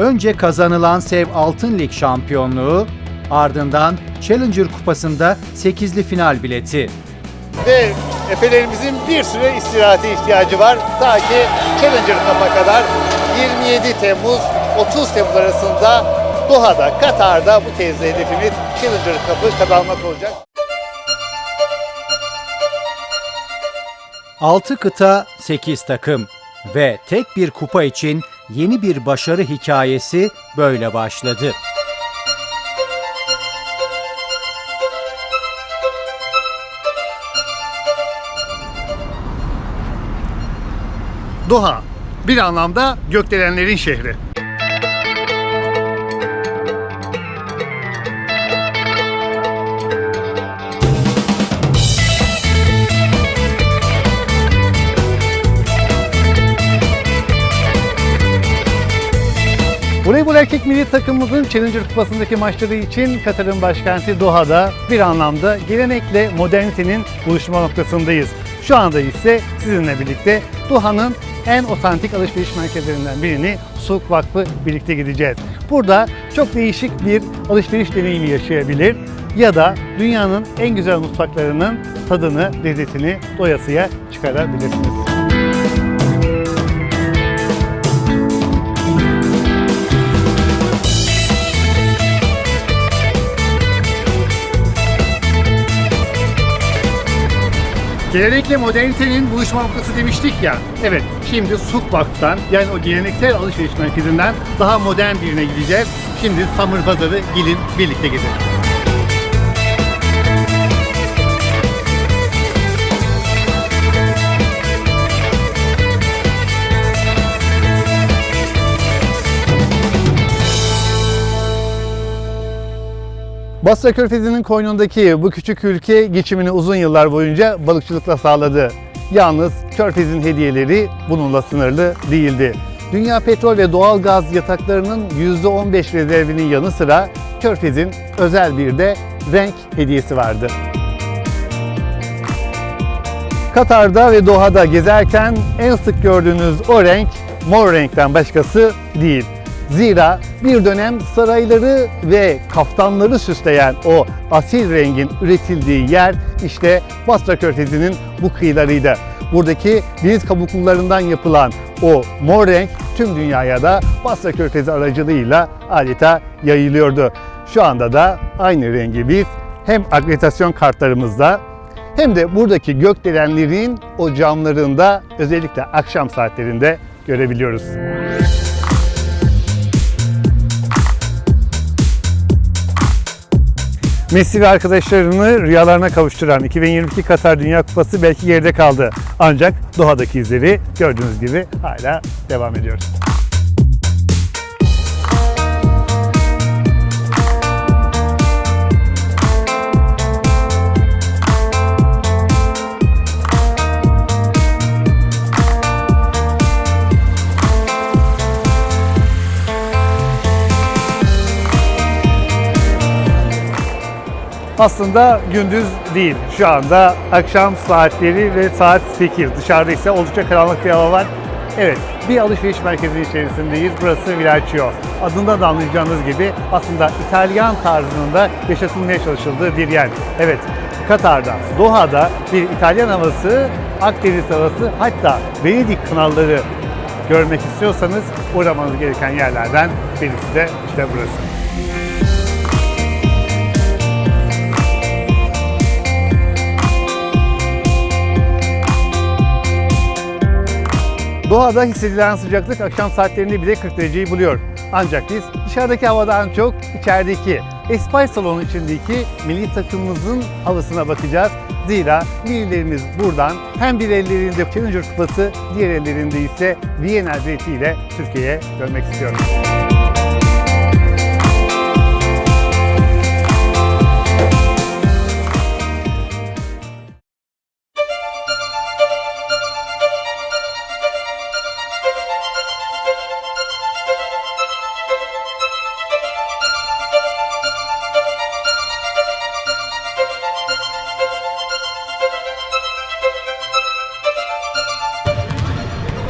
Önce kazanılan Sev Altın Lig şampiyonluğu, ardından Challenger Kupası'nda 8'li final bileti. Ve Efelerimizin bir süre istirahate ihtiyacı var. Ta ki Challenger Cup'a kadar 27 Temmuz 30 Temmuz arasında Doha'da, Katar'da bu kez de hedefimiz Challenger Cup'ı kazanmak olacak. 6 kıta, 8 takım ve tek bir kupa için yeni bir başarı hikayesi böyle başladı. Doha bir anlamda gökdelenlerin şehri. Voleybol erkek milli takımımızın Challenger Kupası'ndaki maçları için Katar'ın başkenti Doha'da bir anlamda gelenekle modernitenin buluşma noktasındayız. Şu anda ise sizinle birlikte Doha'nın en otantik alışveriş merkezlerinden birini Suk Vakfı birlikte gideceğiz. Burada çok değişik bir alışveriş deneyimi yaşayabilir ya da dünyanın en güzel mutfaklarının tadını, lezzetini doyasıya çıkarabilirsiniz. Gelenekle modernitenin buluşma noktası demiştik ya. Evet, şimdi Sukbak'tan yani o geleneksel alışveriş merkezinden daha modern birine gideceğiz. Şimdi Samur Pazarı gelin birlikte gezelim. Basra Körfezi'nin koynundaki bu küçük ülke geçimini uzun yıllar boyunca balıkçılıkla sağladı. Yalnız Körfez'in hediyeleri bununla sınırlı değildi. Dünya petrol ve doğal gaz yataklarının %15 rezervinin yanı sıra Körfez'in özel bir de renk hediyesi vardı. Katar'da ve Doha'da gezerken en sık gördüğünüz o renk mor renkten başkası değil. Zira bir dönem sarayları ve kaftanları süsleyen o asil rengin üretildiği yer işte Basra Körfezi'nin bu kıyılarıydı. Buradaki deniz kabuklularından yapılan o mor renk tüm dünyaya da Basra Körfezi aracılığıyla adeta yayılıyordu. Şu anda da aynı rengi biz hem akreditasyon kartlarımızda hem de buradaki gökdelenlerin o camlarında özellikle akşam saatlerinde görebiliyoruz. Messi ve arkadaşlarını rüyalarına kavuşturan 2022 Katar Dünya Kupası belki geride kaldı. Ancak Doha'daki izleri gördüğünüz gibi hala devam ediyor. Aslında gündüz değil. Şu anda akşam saatleri ve saat 8. Dışarıda ise oldukça karanlık bir hava var. Evet, bir alışveriş merkezi içerisindeyiz. Burası Villaggio. Adından da anlayacağınız gibi aslında İtalyan tarzında yaşatılmaya çalışıldığı bir yer. Evet, Katar'da, Doha'da bir İtalyan havası, Akdeniz havası hatta Venedik kanalları görmek istiyorsanız uğramanız gereken yerlerden birisi de işte burası. Doğada hissedilen sıcaklık akşam saatlerinde bile 40 dereceyi buluyor. Ancak biz dışarıdaki havadan çok içerideki Espay salonu içindeki milli takımımızın havasına bakacağız. Zira birilerimiz buradan hem bir ellerinde Challenger Kupası, diğer ellerinde ise Viyana ile Türkiye'ye dönmek istiyoruz.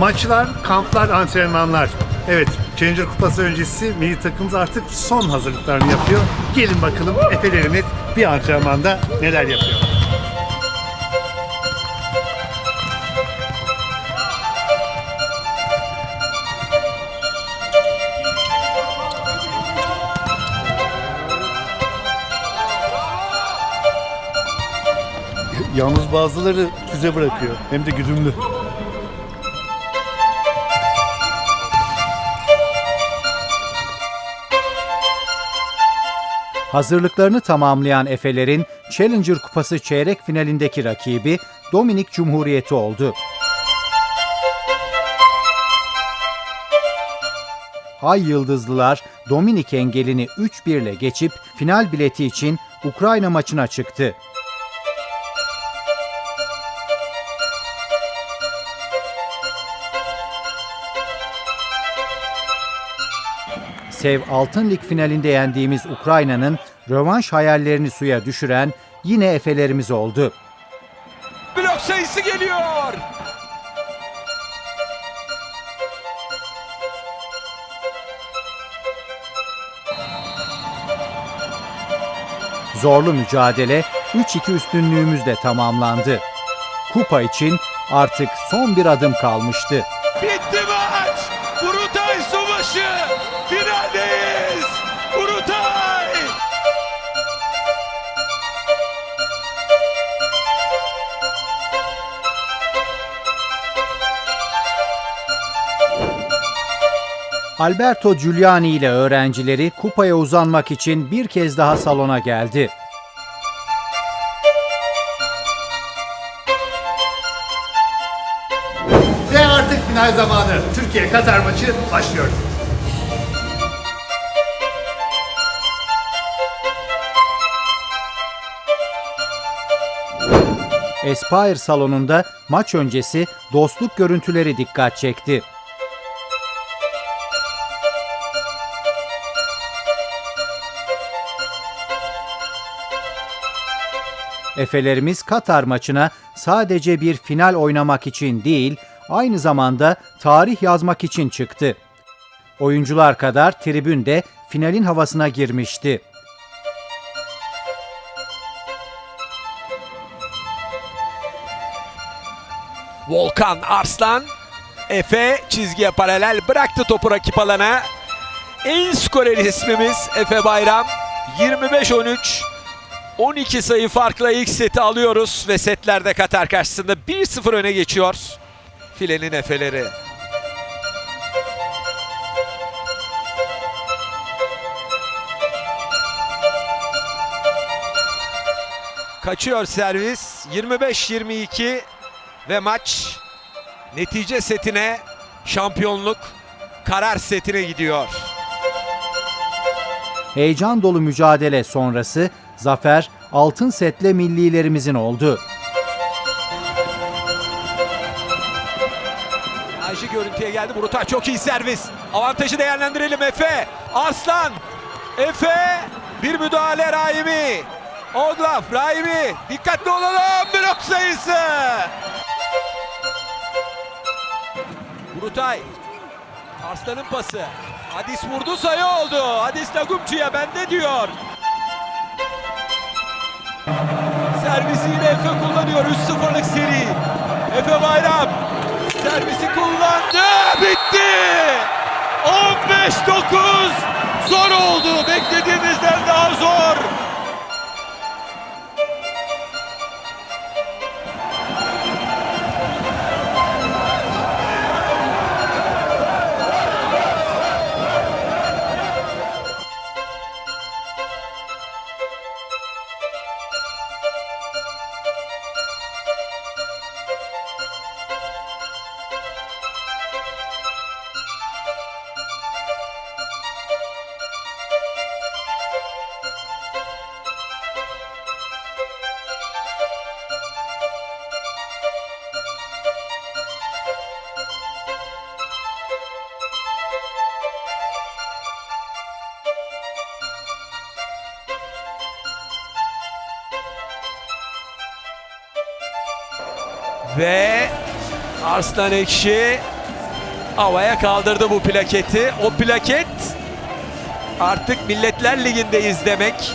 Maçlar, kamplar, antrenmanlar. Evet, Challenger Kupası öncesi milli takımımız artık son hazırlıklarını yapıyor. Gelin bakalım Efe'lerimiz bir antrenmanda neler yapıyor. Yalnız bazıları füze bırakıyor. Hem de güdümlü. Hazırlıklarını tamamlayan Efelerin Challenger Kupası çeyrek finalindeki rakibi Dominik Cumhuriyeti oldu. Ay Yıldızlılar Dominik engelini 3-1 ile geçip final bileti için Ukrayna maçına çıktı. Sev Altın Lig finalinde yendiğimiz Ukrayna'nın rövanş hayallerini suya düşüren yine Efelerimiz oldu. Blok sayısı geliyor. Zorlu mücadele 3-2 üstünlüğümüzle tamamlandı. Kupa için artık son bir adım kalmıştı. Bitti maç. Alberto Giuliani ile öğrencileri kupaya uzanmak için bir kez daha salona geldi. Ve artık final zamanı. Türkiye-Katar maçı başlıyor. Aspire salonunda maç öncesi dostluk görüntüleri dikkat çekti. Efelerimiz Katar maçına sadece bir final oynamak için değil, aynı zamanda tarih yazmak için çıktı. Oyuncular kadar tribün de finalin havasına girmişti. Volkan Arslan. Efe çizgiye paralel bıraktı topu rakip alana. En skoreri ismimiz Efe Bayram. 25-13. 12 sayı farkla ilk seti alıyoruz ve setlerde Katar karşısında 1-0 öne geçiyor. Filenin Efe'leri. Kaçıyor servis. 25-22 ve maç netice setine şampiyonluk karar setine gidiyor. Heyecan dolu mücadele sonrası zafer altın setle millilerimizin oldu. Ayşe görüntüye geldi. Burutay çok iyi servis. Avantajı değerlendirelim Efe. Arslan. Efe. Bir müdahale Rahimi. Oglaf. Rahimi. Dikkatli olalım. Blok sayısı. Burutay. Arslan'ın pası. Hadis vurdu sayı oldu. Hadis Lagumçu'ya bende diyor. Servisiyle Efe kullanıyor. 3-0'lık seri. Efe Bayram. Servisi kullandı. Bitti. 15-9. Ve Arslan Ekşi havaya kaldırdı bu plaketi. O plaket artık Milletler Ligi'ndeyiz demek.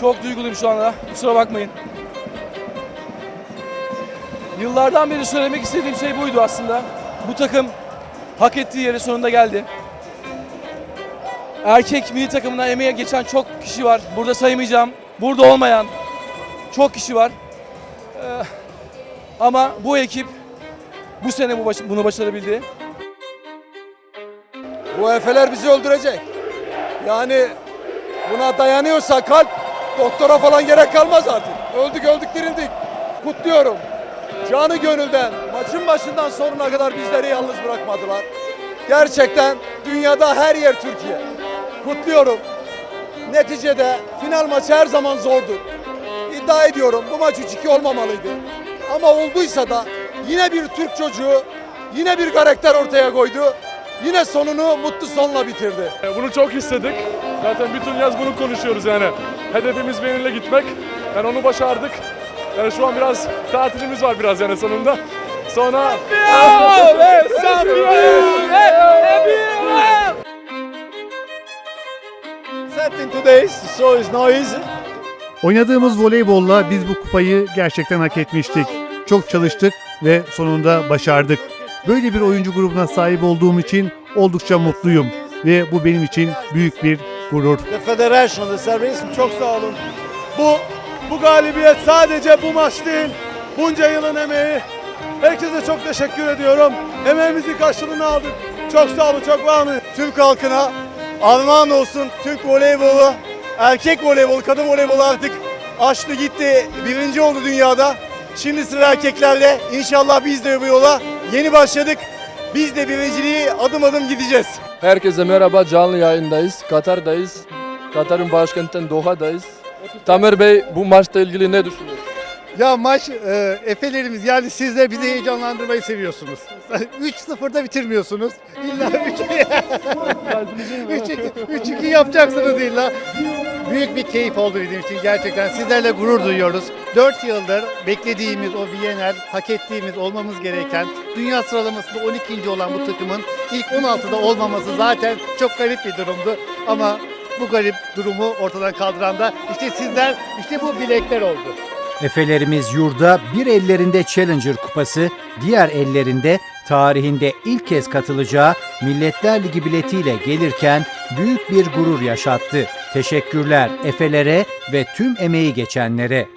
Çok duyguluyum şu anda. Kusura bakmayın. Yıllardan beri söylemek istediğim şey buydu aslında. Bu takım hak ettiği yere sonunda geldi. Erkek milli takımına emeğe geçen çok kişi var. Burada saymayacağım. Burada olmayan çok kişi var. Ee, ama bu ekip bu sene bu baş- bunu başarabildi. Bu efeler bizi öldürecek. Yani buna dayanıyorsa kalp doktora falan gerek kalmaz artık. Öldük öldük dirildik. Kutluyorum. Canı gönülden maçın başından sonuna kadar bizleri yalnız bırakmadılar. Gerçekten dünyada her yer Türkiye. Kutluyorum. Neticede final maçı her zaman zordu. İddia ediyorum bu maç 3-2 olmamalıydı. Ama olduysa da yine bir Türk çocuğu yine bir karakter ortaya koydu. Yine sonunu mutlu sonla bitirdi. E, Bunu çok istedik. Zaten bütün yaz bunu konuşuyoruz yani. Hedefimiz Benin'le gitmek. Yani onu başardık. Yani şu an biraz tatilimiz var biraz yani sonunda. Sonra... Set in so is no easy. Oynadığımız voleybolla biz bu kupayı gerçekten hak etmiştik. Çok çalıştık ve sonunda başardık. Böyle bir oyuncu grubuna sahip olduğum için oldukça mutluyum ve bu benim için büyük bir gurur. The Federation, the Service çok sağ olun. Bu bu galibiyet sadece bu maç değil. Bunca yılın emeği. Herkese çok teşekkür ediyorum. Emeğimizin karşılığını aldık. Çok sağ olun, çok var olun. Türk halkına armağan olsun. Türk voleybolu, erkek voleybolu, kadın voleybolu artık açtı gitti. Birinci oldu dünyada. Şimdi sıra erkeklerle. İnşallah biz de bu yola yeni başladık. Biz de birinciliği adım adım gideceğiz. Herkese merhaba, canlı yayındayız. Katar'dayız. Katar'ın başkentinden Doha'dayız. Tamer Bey bu maçla ilgili ne düşünüyor? Ya maç e, Efelerimiz yani sizler bizi heyecanlandırmayı seviyorsunuz. 3-0'da bitirmiyorsunuz. İlla 3-2 yapacaksınız illa. Büyük bir keyif oldu bizim için gerçekten. Sizlerle gurur duyuyoruz. 4 yıldır beklediğimiz o Viyener, hak ettiğimiz olmamız gereken dünya sıralamasında 12. olan bu takımın ilk 16'da olmaması zaten çok garip bir durumdu. Ama bu garip durumu ortadan kaldıran da işte sizler, işte bu bilekler oldu. Efelerimiz yurda bir ellerinde Challenger kupası, diğer ellerinde tarihinde ilk kez katılacağı Milletler Ligi biletiyle gelirken büyük bir gurur yaşattı. Teşekkürler Efelere ve tüm emeği geçenlere.